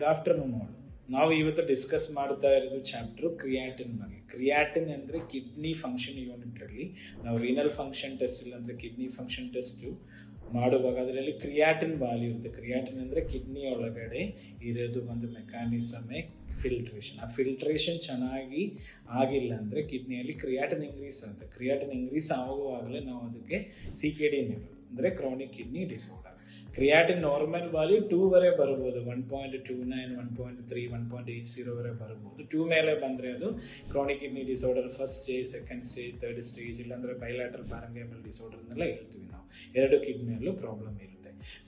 Good afternoon ನಾವು ಇವತ್ತು discuss ಮಾಡ್ತಾ ಇರೋದು ಚಾಪ್ಟರ್ ಕ್ರಿಯಾಟಿನ್ ಬಗ್ಗೆ. ಕ್ರಿಯಾಟಿನ್ ಅಂದರೆ ಕಿಡ್ನಿ ಫಂಕ್ಷನ್ ಯೂನಿಟ್ರಲ್ಲಿ ನಾವು ರೀನಲ್ ಫಂಕ್ಷನ್ ಟೆಸ್ಟ್ ಇಲ್ಲಾಂದರೆ ಕಿಡ್ನಿ ಫಂಕ್ಷನ್ ಟೆಸ್ಟು ಮಾಡುವಾಗ ಅದರಲ್ಲಿ ಕ್ರಿಯಾಟಿನ್ ಬಾಲಿ ಇರುತ್ತೆ. ಕ್ರಿಯಾಟಿನ್ ಅಂದರೆ ಕಿಡ್ನಿ ಒಳಗಡೆ ಇರೋದು ಒಂದು ಮೆಕ್ಯಾನಿಸಮೇ ಫಿಲ್ಟ್ರೇಷನ್ ಆ ಫಿಲ್ಟ್ರೇಷನ್ ಚೆನ್ನಾಗಿ ಆಗಿಲ್ಲ ಅಂದರೆ ಕಿಡ್ನಿಯಲ್ಲಿ ಕ್ರಿಯಾಟಿನ್ ಇಂಕ್ರೀಸ್ ಆಗುತ್ತೆ. ಕ್ರಿಯಾಟಿನ್ ಇಂಕ್ರೀಸ್ ಆಗುವಾಗಲೇ ನಾವು ಅದಕ್ಕೆ ಸಿ ಕೆ ಡಿ ಅಂದರೆ chronic kidney disorder creatinine normal value two ವರೆ ಬರ್ಬೋದು one point two nine one point three one point eight zero ವರೆ ಬರ್ಬೋದು ಟೂ ಮೇಲೆ ಬಂದರೆ ಅದು chronic kidney disorder first stage second stage third stage ಇಲ್ಲಾಂದರೆ bilateral parenchymal ಡಿಸಾರ್ಡರ್ನೆಲ್ಲ ಹೇಳ್ತೀವಿ ನಾವು ಎರಡು ಕಿಡ್ನಿಯಲ್ಲೂ ಪ್ರಾಬ್ಲಮ್ ಇರುತ್ತೆ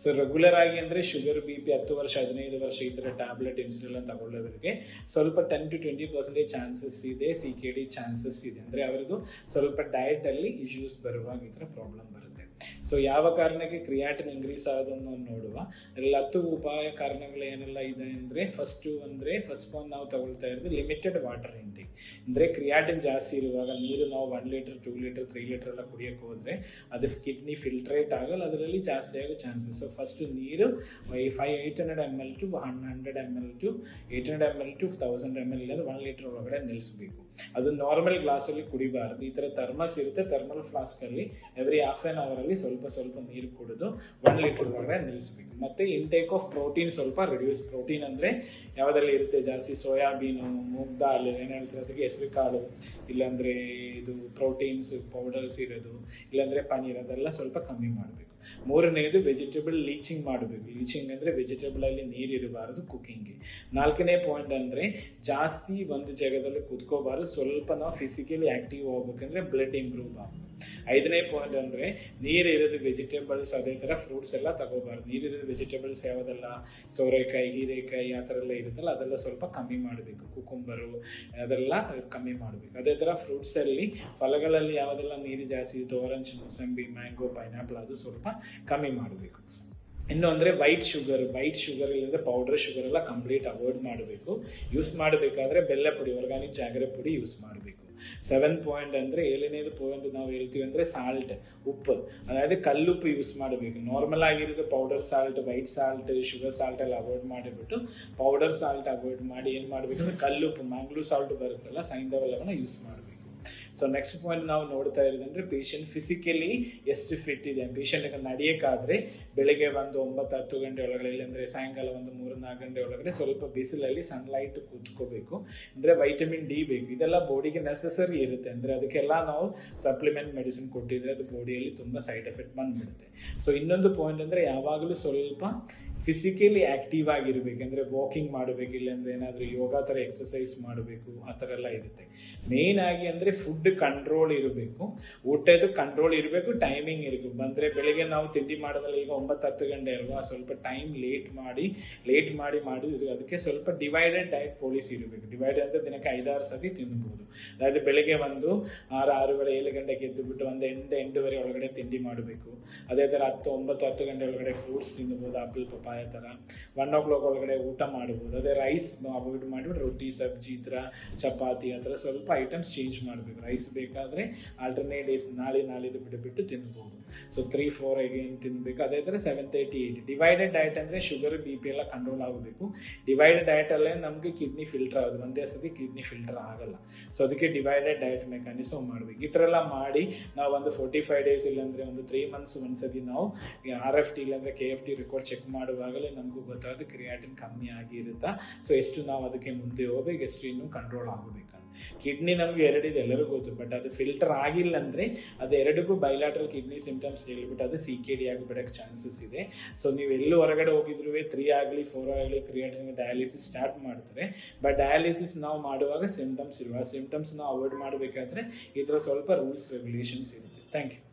ಸೊ ರೆಗ್ಯುಲರ್ ಆಗಿ ಅಂದರೆ ಶುಗರ್ ಬಿ ಪಿ ಹತ್ತು ವರ್ಷ ಹದಿನೈದು ವರ್ಷ ಈ ಥರ ಟ್ಯಾಬ್ಲೆಟ್ ಇನ್ಸುಲಿನ್ ತಗೊಳ್ಳೋದ್ರಿಗೆ ಸ್ವಲ್ಪ ten to twenty percentage chances ಇದೆ ಸಿ ಕೆ ಡಿ ಚಾನ್ಸಸ್ ಇದೆ. ಅಂದರೆ ಅವರಿಗೂ ಸ್ವಲ್ಪ ಡಯಟಲ್ಲಿ ಇಶ್ಯೂಸ್ ಬರುವಾಗ ಈ ಥರ ಪ್ರಾಬ್ಲಮ್ ಬರುತ್ತೆ ಸೊ ಯಾವ ಕಾರಣಕ್ಕೆ ಕ್ರಿಯಾಟಿನ್ ಇನ್ಕ್ರೀಸ್ ಆಗೋದನ್ನು ನೋಡುವ. ಅದರಲ್ಲಿ ಹತ್ತು ಉಪಾಯ ಕಾರಣಗಳು ಏನೆಲ್ಲ ಇದೆ ಅಂದರೆ ಫಸ್ಟು ಅಂದರೆ ಫಸ್ಟ್ ಒನ್ ನಾವು ತಗೊಳ್ತಾ ಇರೋದು ಲಿಮಿಟೆಡ್ ವಾಟರ್ ಇಂಟೇಕ್ ಅಂದರೆ ಕ್ರಿಯಾಟಿನ್ ಜಾಸ್ತಿ ಇರುವಾಗ ನೀರು ನಾವು one litre two litre three litre ಎಲ್ಲ ಕುಡಿಯೋಕೆ ಹೋದರೆ ಅದು ಕಿಡ್ನಿ ಫಿಲ್ಟ್ರೇಟ್ ಆಗಲ್ಲ, ಅದರಲ್ಲಿ ಜಾಸ್ತಿ ಆಗೋ ಚಾನ್ಸಸ್ ಸೊ ಫಸ್ಟು ನೀರು five eight hundred M L two one hundred M L two eight hundred M L two thousand M L ಇಲ್ಲ ಒನ್ ಲೀಟರ್ ಒಳಗಡೆ ನಿಲ್ಲಿಸಬೇಕು. ಅದು ನಾರ್ಮಲ್ ಗ್ಲಾಸಲ್ಲಿ ಕುಡಿಬಾರ್ದು. ಈ ಥರ ಥರ್ಮಸ್ ಇರುತ್ತೆ ಥರ್ಮಲ್ ಫ್ಲಾಸ್ಕಲ್ಲಿ ಎವ್ರಿ ಹಾಫ್ ಆನ್ ಅವರಲ್ಲಿ ಸ್ವಲ್ಪ ಸ್ವಲ್ಪ ನೀರು ಕುಡಿದು ಒನ್ ಲೀಟರ್ ಒಳಗಡೆ ನಿಲ್ಲಿಸಬೇಕು. ಮತ್ತು ಇಂಟೇಕ್ ಆಫ್ ಪ್ರೋಟೀನ್ ಸ್ವಲ್ಪ ರಿಡ್ಯೂಸ್ ಪ್ರೋಟೀನ್ ಅಂದರೆ ಯಾವುದರಲ್ಲಿ ಇರುತ್ತೆ? ಜಾಸ್ತಿ ಸೋಯಾಬೀನು, ಮೂಗ್ ದಾಲ್, ಏನು ಹೇಳ್ತಾರೆ ಅದಕ್ಕೆ? ಹೆಸರು ಕಾಳು ಇಲ್ಲಾಂದರೆ ಇದು ಪ್ರೋಟೀನ್ಸ್ ಪೌಡರ್ಸ್ ಇರೋದು, ಇಲ್ಲಾಂದರೆ ಪನ್ನೀರ್ ಅದೆಲ್ಲ ಸ್ವಲ್ಪ ಕಮ್ಮಿ ಮಾಡಬೇಕು. ಮೂರನೇದು ವೆಜಿಟೇಬಲ್ ಲೀಚಿಂಗ್ ಮಾಡಬೇಕು. ಲೀಚಿಂಗ್ ಅಂದರೆ ವೆಜಿಟೇಬಲಲ್ಲಿ ನೀರು ಇರಬಾರದು ಕುಕ್ಕಿಂಗ್ಗೆ ನಾಲ್ಕನೇ ಪಾಯಿಂಟ್ ಅಂದರೆ ಜಾಸ್ತಿ ಒಂದು ಜಾಗದಲ್ಲಿ ಕುತ್ಕೋಬಾರ್ದು, ಸ್ವಲ್ಪ ನಾವು ಫಿಸಿಕಲಿ ಆ್ಯಕ್ಟಿವ್ ಹೋಗ್ಬೇಕಂದ್ರೆ ಬ್ಲಡ್ ಇಂಪ್ರೂವ್ ಆಗಬೇಕು. ಐದನೇ ಪಾಯಿಂಟ್ ಅಂದರೆ ನೀರು ಇರೋದು ವೆಜಿಟೇಬಲ್ಸ್ ಅದೇ ಥರ ಫ್ರೂಟ್ಸ್ ಎಲ್ಲ ತಗೋಬಾರ್ದು. ನೀರಿರೋದು ವೆಜಿಟೇಬಲ್ಸ್ ಯಾವುದೆಲ್ಲ? ಸೋರೆಕಾಯಿ, ಹೀರೆಕಾಯಿ ಆ ಥರ ಎಲ್ಲ ಇರುತ್ತಲ್ಲ, ಅದೆಲ್ಲ ಸ್ವಲ್ಪ ಕಮ್ಮಿ ಮಾಡಬೇಕು. ಕುಕುಂಬರು ಅದೆಲ್ಲ ಕಮ್ಮಿ ಮಾಡಬೇಕು. ಅದೇ ಥರ ಫ್ರೂಟ್ಸಲ್ಲಿ ಫಲಗಳಲ್ಲಿ ಯಾವುದೆಲ್ಲ ನೀರು ಜಾಸ್ತಿ ಇತ್ತು ಆರೆಂಜ್ ಮೂಸಂಬಿ ಮ್ಯಾಂಗೋ ಪೈನಾಪಲ್ ಅದು ಸ್ವಲ್ಪ ಕಮ್ಮಿ ಮಾಡಬೇಕು. ಇನ್ನು ಅಂದರೆ ವೈಟ್ ಶುಗರ್ ವೈಟ್ ಶುಗರ್ ಇಲ್ಲದೆ ಪೌಡರ್ ಶುಗರ್ ಎಲ್ಲ ಕಂಪ್ಲೀಟ್ ಅವಾಯ್ಡ್ ಮಾಡಬೇಕು. ಯೂಸ್ ಮಾಡಬೇಕಾದ್ರೆ ಬೆಲ್ಲ ಪುಡಿ ಆರ್ಗಾನಿಕ್ ಜಾಗರ ಪುಡಿ ಯೂಸ್ ಮಾಡಬೇಕು. ಸೆವೆನ್ ಪಾಯಿಂಟ್ ಅಂದರೆ ಏಳನೇದು ಪಾಯಿಂಟ್ ನಾವು ಹೇಳ್ತೀವಿ ಅಂದರೆ ಸಾಲ್ಟ್ ಉಪ್ಪು. ಅದಾയത് ಕಲ್ಲುಪ್ಪು ಯೂಸ್ ಮಾಡಬೇಕು. ನಾರ್ಮಲ್ ಆಗಿರೋದು powder salt white salt sugar salt ಎಲ್ಲ ಅವಾಯ್ಡ್ ಮಾಡಿಬಿಟ್ಟು ಪೌಡರ್ ಸಾಲ್ಟ್ ಅವಾಯ್ಡ್ ಮಾಡಿ ಏನು ಮಾಡಬೇಕು ಅಂದರೆ ಕಲ್ಲುಪ್ಪು ಮ್ಯಾಂಗ್ಳೂರ್ ಸಾಲ್ಟ್ ಬರುತ್ತಲ್ಲ ಸೈಂಧವಲ್ಲವನ್ನ ಯೂಸ್ ಮಾಡಬೇಕು. ಸೊ ನೆಕ್ಸ್ಟ್ ಪಾಯಿಂಟ್ ನಾವು ನೋಡ್ತಾ ಇರೋದಂದ್ರೆ ಪೇಷಂಟ್ ಫಿಸಿಕಲಿ ಎಷ್ಟು ಫಿಟ್ ಇದೆ. ಪೇಷಂಟ್ಗೆ ನಡೆಯೋಕ್ಕಾದ್ರೆ ಬೆಳಿಗ್ಗೆ ಒಂದು ಒಂಬತ್ತು ಹತ್ತು ಗಂಟೆ ಒಳಗಡೆ, ಇಲ್ಲಾಂದರೆ ಸಾಯಂಕಾಲ ಒಂದು ಮೂರು ನಾಲ್ಕು ಗಂಟೆ ಒಳಗಡೆ ಸ್ವಲ್ಪ ಬಿಸಿಲಲ್ಲಿ ಸನ್ಲೈಟ್ ಕೂತ್ಕೋಬೇಕು. ಅಂದರೆ ವೈಟಮಿನ್ ಡಿ ಬೇಕು. ಇದೆಲ್ಲ ಬಾಡಿಗೆ ನೆಸಸರಿ ಇರುತ್ತೆ. ಅಂದರೆ ಅದಕ್ಕೆಲ್ಲ ನಾವು ಸಪ್ಲಿಮೆಂಟ್ ಮೆಡಿಸಿನ್ ಕೊಟ್ಟಿದ್ರೆ ಅದು ಬಾಡಿಯಲ್ಲಿ ತುಂಬ ಸೈಡ್ ಎಫೆಕ್ಟ್ ಬಂದ್ಬಿಡುತ್ತೆ. ಸೊ ಇನ್ನೊಂದು ಪಾಯಿಂಟ್ ಅಂದರೆ ಯಾವಾಗಲೂ ಸ್ವಲ್ಪ ಫಿಸಿಕಲಿ ಆ್ಯಕ್ಟಿವ್ ಆಗಿರಬೇಕು. ಅಂದರೆ ವಾಕಿಂಗ್ ಮಾಡಬೇಕು, ಇಲ್ಲಾಂದರೆ ಏನಾದರೂ ಯೋಗ ಥರ ಎಕ್ಸಸೈಸ್ ಮಾಡಬೇಕು, ಆ ಥರ ಎಲ್ಲ ಇರುತ್ತೆ. ಮೇಯ್ನ್ ಆಗಿ ಅಂದರೆ ಫುಡ್ ಕಂಟ್ರೋಲ್ ಇರಬೇಕು ಊಟದ ಕಂಟ್ರೋಲ್ ಇರಬೇಕು ಟೈಮಿಂಗ್ ಇರಬೇಕು. ಬಂದರೆ ಬೆಳಿಗ್ಗೆ ನಾವು ತಿಂಡಿ ಮಾಡೋದಲ್ಲ, ಈಗ ಒಂಬತ್ತು ಹತ್ತು ಗಂಟೆ ಅಲ್ವಾ, ಸ್ವಲ್ಪ ಟೈಮ್ ಲೇಟ್ ಮಾಡಿ ಲೇಟ್ ಮಾಡಿ ಮಾಡಿ ಅದಕ್ಕೆ ಸ್ವಲ್ಪ ಡಿವೈಡೆಡ್ ಡಯಟ್ ಪಾಲಿಸಿ ಇರಬೇಕು. ಡಿವೈಡ್ ಅಂದರೆ ದಿನಕ್ಕೆ ಐದಾರು ಸತಿ ತಿನ್ಬೋದು. ಅದಾದರೆ ಬೆಳಿಗ್ಗೆ ಒಂದು ಆರು, ಆರೂವರೆ, ಏಳು ಗಂಟೆಗೆ ಎದ್ದು ಬಿಟ್ಟು ಒಂದು ಎಂಟು, ಎಂಟೂವರೆ ಒಳಗಡೆ ತಿಂಡಿ ಮಾಡಬೇಕು. ಅದೇ ಥರ ಹತ್ತು, ಒಂಬತ್ತು, ಹತ್ತು ಗಂಟೆ ಒಳಗಡೆ ಫ್ರೂಟ್ಸ್ ತಿನ್ಬೋದು ಆಪಲ್ ಪಪಾಯ ಥರ. ಒನ್ ಓ ಕ್ಲಾಕ್ ಒಳಗಡೆ ಊಟ ಮಾಡ್ಬೋದು. ಅದೇ ರೈಸ್ ಅವಾಯ್ಡ್ ಮಾಡಿಬಿಟ್ಟು ರೊಟ್ಟಿ, ಸಬ್ಜಿ ಥರ, ಚಪಾತಿ ಆ ಥರ ಸ್ವಲ್ಪ ಐಟಮ್ಸ್ ಚೇಂಜ್ ಮಾಡಬೇಕು. ರೈಸ್ ಬೇಕಾದರೆ ಆಲ್ಟರ್ನೇಟ್ ಡೇಸ್ ನಾಳೆ ನಾಳಿದ್ದು ಬಿಟ್ಟುಬಿಟ್ಟು ತಿನ್ಬೋದು. ಸೊ ತ್ರೀ ಫೋರ್ ಅಗೇನ್ ತಿನ್ನಬೇಕು ಅದೇ ಥರ seven thirty eight divided diet ಅಂದರೆ ಶುಗರ್ ಬಿ ಪಿ ಎಲ್ಲ ಕಂಟ್ರೋಲ್ ಆಗಬೇಕು. ಡಿವೈಡೆಡ್ ಡಯಟಲ್ಲೇ ನಮಗೆ ಕಿಡ್ನಿ ಫಿಲ್ಟರ್ ಆಗೋದು. ಒಂದೇ ಸತಿ ಕಿಡ್ನಿ ಫಿಲ್ಟರ್ ಆಗಲ್ಲ. ಸೊ ಅದಕ್ಕೆ ಡಿವೈಡೆಡ್ ಡಯಟ್ ಮೆಕ್ಯಾನಿಸಮ್ ಮಾಡಬೇಕು. ಈ ಥರ ಎಲ್ಲ ಮಾಡಿ ನಾವು ಒಂದು ಫೋರ್ಟಿ ಫೈವ್ ಡೇಸ್ ಇಲ್ಲಾಂದರೆ ಒಂದು ತ್ರೀ ಮಂತ್ಸ್ ಒಂದ್ಸತಿ ನಾವು ಆರ್ ಎಫ್ ಟಿ ಇಲ್ಲಾಂದರೆ K F T record check ಮಾಡುವಾಗಲೇ ನಮಗೂ ಗೊತ್ತಾಗುತ್ತೆ ಕ್ರಿಯಾಟಿನ್ ಕಮ್ಮಿ ಆಗಿರುತ್ತಾ. ಸೊ ಎಷ್ಟು ನಾವು ಅದಕ್ಕೆ ಮುಂದೆ ಹೋಗ್ಬೇಕು, ಎಷ್ಟು ಇನ್ನೂ ಕಂಟ್ರೋಲ್ ಆಗಬೇಕು ಕಿಡ್ನಿ ನಮಗೆ ಎರಡಿದೆ. ಎಲ್ಲರಿಗೂ ಬಟ್ ಅದು ಫಿಲ್ಟರ್ ಆಗಿಲ್ಲ ಅಂದರೆ ಅದು ಎರಡಕ್ಕೂ ಬೈಲಾಟ್ರಲ್ ಕಿಡ್ನಿ ಸಿಂಪ್ಟಮ್ಸ್ ಹೇಳ್ಬಿಟ್ಟು ಅದು ಸಿ ಕೆ ಡಿ ಆಗಿಬಿಡೋಕ್ಕೆ ಚಾನ್ಸಸ್ ಇದೆ. ಸೊ ನೀವು ಎಲ್ಲೂ ಹೊರಗಡೆ ಹೋಗಿದ್ರು ತ್ರೀ ಆಗಲಿ ಫೋರ್ ಆಗಲಿ ಕ್ರಿಯೇಟಿಂಗ್ ಡಯಾಲಿಸಿಸ್ ಸ್ಟಾರ್ಟ್ ಮಾಡ್ತಾರೆ. ಬಟ್ ಡಯಾಲಿಸಿಸ್ ನಾವು ಮಾಡುವಾಗ ಸಿಂಟಮ್ಸ್ ಇರುವ ಸಿಂಟಮ್ಸ್ ನಾವು ಅವಾಯ್ಡ್ ಮಾಡಬೇಕಾದ್ರೆ ಈ ಥರ ಸ್ವಲ್ಪ ರೂಲ್ಸ್ ರೆಗ್ಯುಲೇಷನ್ಸ್ ಇರುತ್ತೆ. Thank you